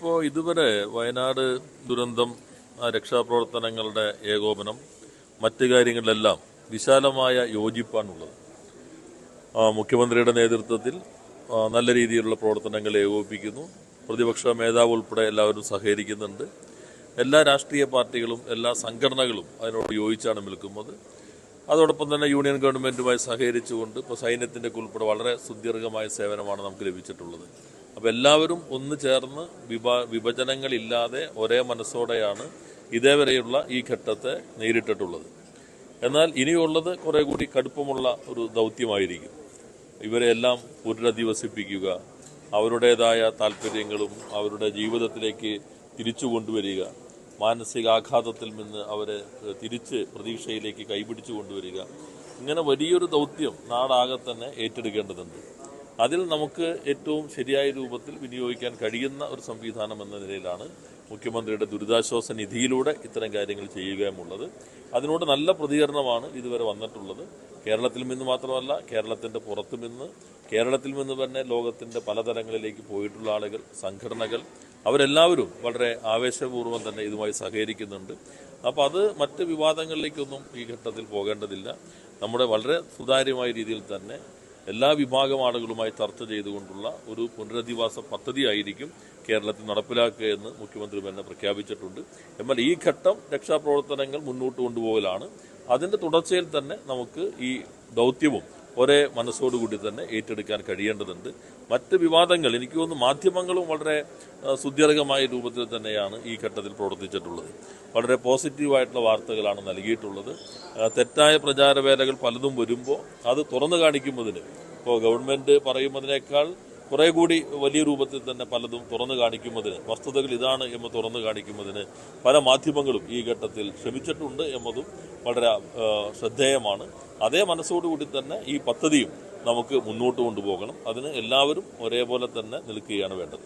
ഇപ്പോൾ ഇതുവരെ വയനാട് ദുരന്തം രക്ഷാപ്രവർത്തനങ്ങളുടെ ഏകോപനം മറ്റു കാര്യങ്ങളിലെല്ലാം വിശാലമായ യോജിപ്പാണുള്ളത്. മുഖ്യമന്ത്രിയുടെ നേതൃത്വത്തിൽ നല്ല രീതിയിലുള്ള പ്രവർത്തനങ്ങൾ ഏകോപിപ്പിക്കുന്നു. പ്രതിപക്ഷ മേധാവ് ഉൾപ്പെടെ എല്ലാവരും സഹകരിക്കുന്നുണ്ട്. എല്ലാ രാഷ്ട്രീയ പാർട്ടികളും എല്ലാ സംഘടനകളും അതിനോട് യോജിച്ചാണ് നിൽക്കുന്നത്. അതോടൊപ്പം തന്നെ യൂണിയൻ ഗവൺമെന്റുമായി സഹകരിച്ചുകൊണ്ട് ഇപ്പോൾ സൈന്യത്തിന്റെ ഉൾപ്പെടെ വളരെ സുദീർഘമായ സേവനമാണ് നമുക്ക് ലഭിച്ചിട്ടുള്ളത്. അപ്പോൾ എല്ലാവരും ഒന്ന് ചേർന്ന് വിഭാ വിഭജനങ്ങളില്ലാതെ ഒരേ മനസ്സോടെയാണ് ഇതേവരെയുള്ള ഈ ഘട്ടത്തെ നേരിട്ടിട്ടുള്ളത്. എന്നാൽ ഇനിയുള്ളത് കുറേ കൂടി കടുപ്പമുള്ള ഒരു ദൗത്യമായിരിക്കും. ഇവരെ എല്ലാം പുനരധിവസിപ്പിക്കുക അവരുടേതായ താല്പര്യങ്ങളും അവരുടെ ജീവിതത്തിലേക്ക് തിരിച്ചു കൊണ്ടുവരിക മാനസികാഘാതത്തിൽ നിന്ന് അവരെ തിരിച്ച് പ്രതീക്ഷയിലേക്ക് കൈപിടിച്ചു കൊണ്ടുവരിക. ഇങ്ങനെ വലിയൊരു ദൗത്യം നാടാകെ തന്നെ ഏറ്റെടുക്കേണ്ടതുണ്ട്. അതിൽ നമുക്ക് ഏറ്റവും ശരിയായ രൂപത്തിൽ വിനിയോഗിക്കാൻ കഴിയുന്ന ഒരു സംവിധാനം എന്ന നിലയിലാണ് മുഖ്യമന്ത്രിയുടെ ദുരിതാശ്വാസ നിധിയിലൂടെ ഇത്തരം കാര്യങ്ങൾ ചെയ്യുകയുമുള്ളത്. അതിനോട് നല്ല പ്രതികരണമാണ് ഇതുവരെ വന്നിട്ടുള്ളത്. കേരളത്തിൽ നിന്ന് മാത്രമല്ല കേരളത്തിന്റെ പുറത്തു നിന്ന് കേരളത്തിൽ നിന്ന് തന്നെ ലോകത്തിന്റെ പലതലങ്ങളിലേക്ക് പോയിട്ടുള്ള ആളുകൾ സംഘടനകൾ അവരെല്ലാവരും വളരെ ആവേശപൂർവം തന്നെ ഇതുമായി സഹകരിക്കുന്നുണ്ട്. അപ്പോൾ അത് മറ്റ് വിവാദങ്ങളിലേക്കൊന്നും ഈ ഘട്ടത്തിൽ പോകേണ്ടതില്ല. നമ്മുടെ വളരെ സുതാര്യമായ രീതിയിൽ തന്നെ എല്ലാ വിഭാഗം ആളുകളുമായി ചർച്ച ചെയ്തുകൊണ്ടുള്ള ഒരു പുനരധിവാസ പദ്ധതിയായിരിക്കും കേരളത്തിൽ നടപ്പിലാക്കുക എന്ന് മുഖ്യമന്ത്രി തന്നെ പ്രഖ്യാപിച്ചിട്ടുണ്ട്. എന്നാൽ ഈ ഘട്ടം രക്ഷാപ്രവർത്തനങ്ങൾ മുന്നോട്ട് കൊണ്ടുപോകലാണ്. അതിന്റെ തുടർച്ചയിൽ തന്നെ നമുക്ക് ഈ ദൗത്യവും ഒരേ മനസ്സോടുകൂടി തന്നെ ഏറ്റെടുക്കാൻ കഴിയേണ്ടതുണ്ട്. മറ്റ് വിവാദങ്ങൾ എനിക്ക് തോന്നുന്നു മാധ്യമങ്ങളും വളരെ സുദീർഘമായ രൂപത്തിൽ തന്നെയാണ് ഈ ഘട്ടത്തിൽ പ്രവർത്തിച്ചിട്ടുള്ളത്. വളരെ പോസിറ്റീവായിട്ടുള്ള വാർത്തകളാണ് നൽകിയിട്ടുള്ളത്. തെറ്റായ പ്രചാരവേലകൾ പലതും വരുമ്പോൾ അത് തുറന്നു കാണിക്കുന്നതിന് ഇപ്പോൾ ഗവൺമെന്റ് പറയുന്നതിനേക്കാൾ കുറെ കൂടി വലിയ രൂപത്തിൽ തന്നെ പലതും തുറന്നു കാണിക്കുന്നതിന് വസ്തുതകൾ ഇതാണ് എന്ന് തുറന്നു കാണിക്കുന്നതിന് പല മാധ്യമങ്ങളും ഈ ഘട്ടത്തിൽ ശ്രമിച്ചിട്ടുണ്ട് എന്നതും വളരെ ശ്രദ്ധേയമാണ്. അതേ മനസ്സോടുകൂടി തന്നെ ഈ പദ്ധതിയും നമുക്ക് മുന്നോട്ട് കൊണ്ടുപോകണം. അതിന് എല്ലാവരും ഒരേപോലെ തന്നെ നിൽക്കുകയാണ് വേണ്ടത്.